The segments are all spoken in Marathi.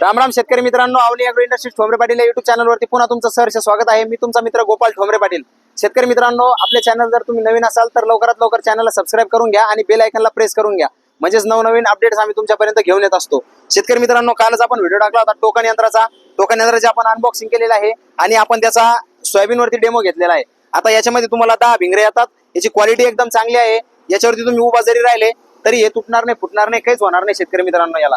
राम राम शेतकरी मित्रांनो आवली अॅग्रो इंडस्ट्रीज ठोंबरे पाटील या युट्यूब चॅनलवरती पुन्हा तुमचं सहर्ष स्वागत आहे. मी तुमचा मित्र गोपाल ठोंबरे पाटील. शेतकरी मित्रांनो आपल्या चॅनल जर तुम्ही नवीन असाल तर लवकरात लवकर चॅनलला सबस्क्राईब करून घ्या आणि बेल आयकनला प्रेस करून घ्या. म्हणजेच नवनवीन अपडेट्स आम्ही तुमच्यापर्यंत घेऊन येत असतो. शेतकरी मित्रांनो कालच आपण व्हिडिओ टाकला होता टोकन यंत्राचा. टोकन यंत्राचे आपण अनबॉक्सिंग केलेलं आहे आणि आपण त्याचा सोयाबीनवरती डेमो घेतलेला आहे. आता याच्यामध्ये तुम्हाला दहा भिंगरे येतात. याची क्वालिटी एकदम चांगली आहे. याच्यावरती तुम्ही उभा जरी राहिले तरी हे तुटणार नाही फुटणार नाही काहीच होणार नाही शेतकरी मित्रांनो याला.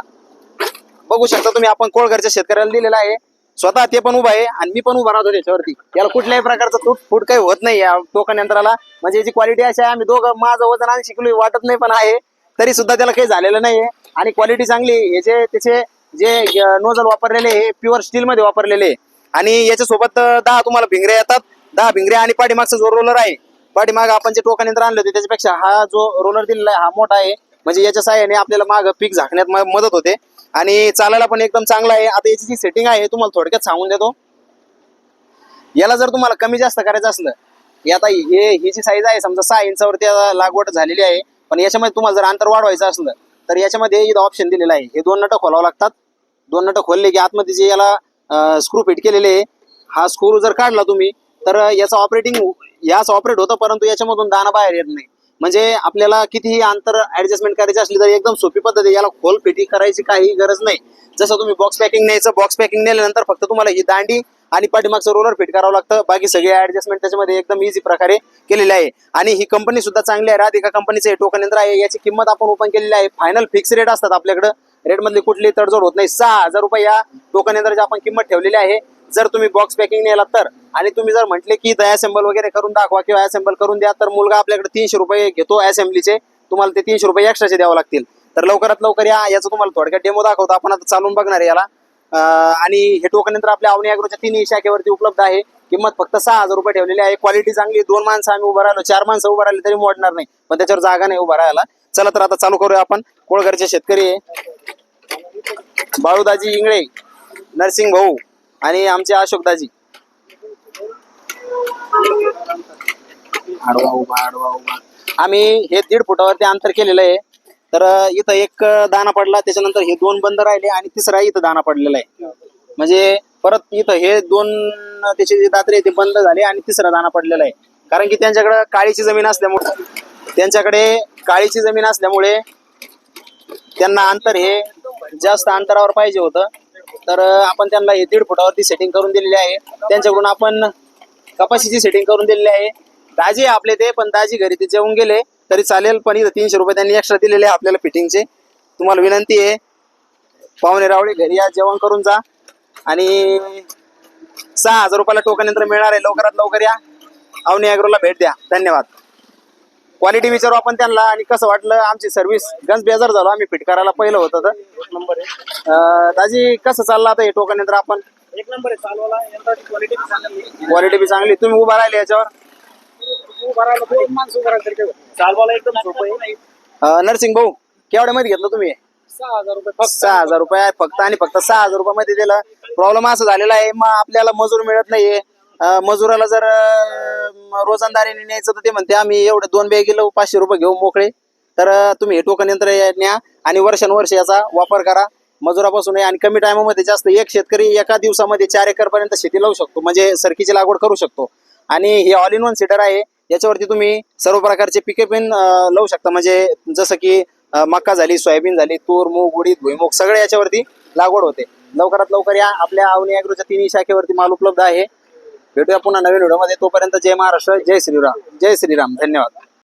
बघू शकता तुम्ही आपण कोळघरच्या शेतकऱ्याला दिलेला आहे. स्वतः ते पण उभा आहे आणि मी पण उभा राहतो त्याच्यावरती. याला कुठल्याही प्रकारचा तूट फूट काही होत नाही या टोकन यंत्राला म्हणजे याची क्वालिटी अशी आहे आम्ही दोघं माझं वजन आणि शिकलो वाटत नाही पण आहे. तरी सुद्धा त्याला काही झालेलं नाही आणि क्वालिटी चांगली आहे. याचे त्याचे जे नोजल वापरलेले हे प्युअर स्टील मध्ये वापरलेले आहे. आणि याच्यासोबत दहा तुम्हाला भिंगरे येतात. दहा भिंगरे आणि पाठीमागचा जो रोलर आहे पाठीमाग आपण जे टोकन यंत्र आणले होते त्याच्यापेक्षा हा जो रोलर दिलेला आहे हा मोठा आहे. म्हणजे याच्या सहाय्याने आपल्याला माग पीक झाकण्यात मदत होते. आणि चालायला पण एकदम चांगला आहे. आता याची जी सेटिंग आहे तुम्हाला थोडक्यात सांगून देतो. याला जर तुम्हाला कमी जास्त करायचं असलं हे आता हे ही जी साईज आहे समजा सहा इंचावरती लागवड झालेली आहे पण याच्यामध्ये तुम्हाला जर अंतर वाढवायचं असलं तर याच्यामध्ये इथं ऑप्शन दिलेलं आहे. हे दोन नटं खोलावं लागतात. दोन नटं खोलले की आतमध्ये जे याला स्क्रू फिट केलेले आहे हा स्क्रू जर काढला तुम्ही तर याचं ऑपरेटिंग याच ऑपरेट होतं परंतु याच्यामधून दाना बाहेर येत नाही. म्हणजे आपल्याला कितीही अंतर ऍडजस्टमेंट करायची असली तर एकदम सोपी पद्धत आहे. याला खोल फिटिंग करायची काही गरज नाही. जसं तुम्ही बॉक्स पॅकिंग न्यायचं बॉक्स पॅकिंग नेल्यानंतर फक्त तुम्हाला ही दांडी आणि पाठीमागचं रोलर फिट करावं लागतं. बाकी सगळे ऍडजस्टमेंट त्याच्यामध्ये एकदम इझी प्रकारे केलेली आहे. आणि ही कंपनी सुद्धा चांगली आहे. राधिका कंपनीचं हे टोकन यंत्र आहे. याची किंमत आपण ओपन केलेली आहे. फायनल फिक्स रेट असतात आपल्याकडं. रेटमधली कुठली तडजोड होत नाही. सहा हजार रुपये या टोकन यंत्राची आपण किंमत ठेवलेली आहे. जर तुम्ही बॉक्स पॅकिंग नेला तर. आणि तुम्ही जर म्हटले की असेंबल वगैरे करून दाखवा किंवा असेंबल करून द्या तर मुलगा आपल्याकडे तीनशे रुपये घेतो असेंब्लीचे तुम्हाला ते तीनशे रुपये एक्स्ट्राचे द्यावं लागतील. तर लवकरात लवकर या याचं तुम्हाला थोडक्यात डेमो दाखवतो. आपण आता चालून बघणार आहे याला. आणि हे टोकन यंत्र आपल्या अवनी अॅग्रोच्या तीनही शाखेवरती उपलब्ध आहे. किंमत फक्त सहा हजार रुपये ठेवलेली आहे. क्वालिटी चांगली दोन माणसं आम्ही उभं राहिलो. चार माणसं उभं राहिले तरी मोडणार नाही. पण त्याच्यावर जागा नाही उभा राहायला. चला तर आता चालू करूया आपण. कोळघरचे शेतकरी आहे. बाळूदाजी इंगळे नरसिंग भाऊ आणि आमचे अशोकदाजी. आडवा उभा आडवा उभा. आम्ही हे दीड फुटावरती अंतर केलेलं आहे. तर इथं एक दाना पडला त्याच्यानंतर हे दोन बंद राहिले आणि तिसरा इथं दाना पडलेला आहे. म्हणजे परत इथं हे दोन त्याचे जे दात्रे ते बंद झाले आणि तिसरा दाना पडलेला आहे. कारण की त्यांच्याकडे काळीची जमीन असल्यामुळे त्यांच्याकडे काळीची जमीन असल्यामुळे त्यांना अंतर हे जास्त अंतरावर पाहिजे होतं. तर आपण त्यांना हे दीड फुटावरती सेटिंग करून दिलेली आहे. त्यांच्याकडून आपण कपाशीची सेटिंग करून दिलेली आहे. दाजी आहे आपले ते पण दाजी घरी ते जेवून गेले तरी चालेल पण इथं तीनशे रुपये त्यांनी एक्स्ट्रा दिलेले आहे आपल्याला फिटिंगचे तुम्हाला विनंती आहे पाहुणे रावळे घरी या जेवण करून जा. आणि सहा हजार रुपयाला टोकन यंत्र मिळणार आहे लवकरात लवकर या. अवनी अॅग्रोला भेट द्या. धन्यवाद. क्वालिटी विचारू आपण त्यांना आणि कसं वाटलं आमची सर्व्हिस गंज बेजार झालो आम्ही फिट करायला पहिलं होतं तर. नंबर आहे. दाजी कसं चाललं आता हे टोकन यंत्र आपण? एक नंबर आहे चालवाला. क्वालिटी बी चांगली तुम्ही उभा राहिले याच्यावर. उभं राहिलं दोन माणसं उभं राहिलं तरी काय होत नाही. चालवायला एकदम सोपं आहे. अं, नरसिंग भाऊ केवढ्यामध्ये घेतलं तुम्ही? सहा हजार रुपये फक्त. सहा हजार रुपये आहे फक्त आणि फक्त सहा हजार रुपयामध्ये दिलं. प्रॉब्लेम असं झालेला आहे मग आपल्याला मजूर मिळत नाहीये. अं, मजुराला जर अं, रोजंदारीने न्यायचं तर ते म्हणते आम्ही एवढे दोन बॅग गेलो पाचशे रुपये घेऊ मोकळे. तर अं, तुम्ही हे टोकन यंत्र न्या आणि वर्षानुवर्ष याचा वापर करा. मजुरापासून आहे आणि कमी टायमामध्ये जास्त एक शेतकरी एका दिवसामध्ये चार एकर पर्यंत शेती लावू शकतो. म्हणजे सरकीची लागवड करू शकतो. आणि हे ऑल इन वन सीटर आहे. याच्यावरती तुम्ही सर्व प्रकारचे पिके पण लावू शकता. म्हणजे जसं की मका झाली सोयाबीन झाली तूर मूग उडीद भुईमुग सगळे याच्यावरती लागवड होते. लवकरात लवकर या आपल्या अवनी अॅग्रोच्या तिन्ही शाखेवरती माल उपलब्ध आहे. भेटूया पुन्हा नवीन व्हिडिओमध्ये. तोपर्यंत जय महाराष्ट्र जय श्रीराम जय श्रीराम. धन्यवाद.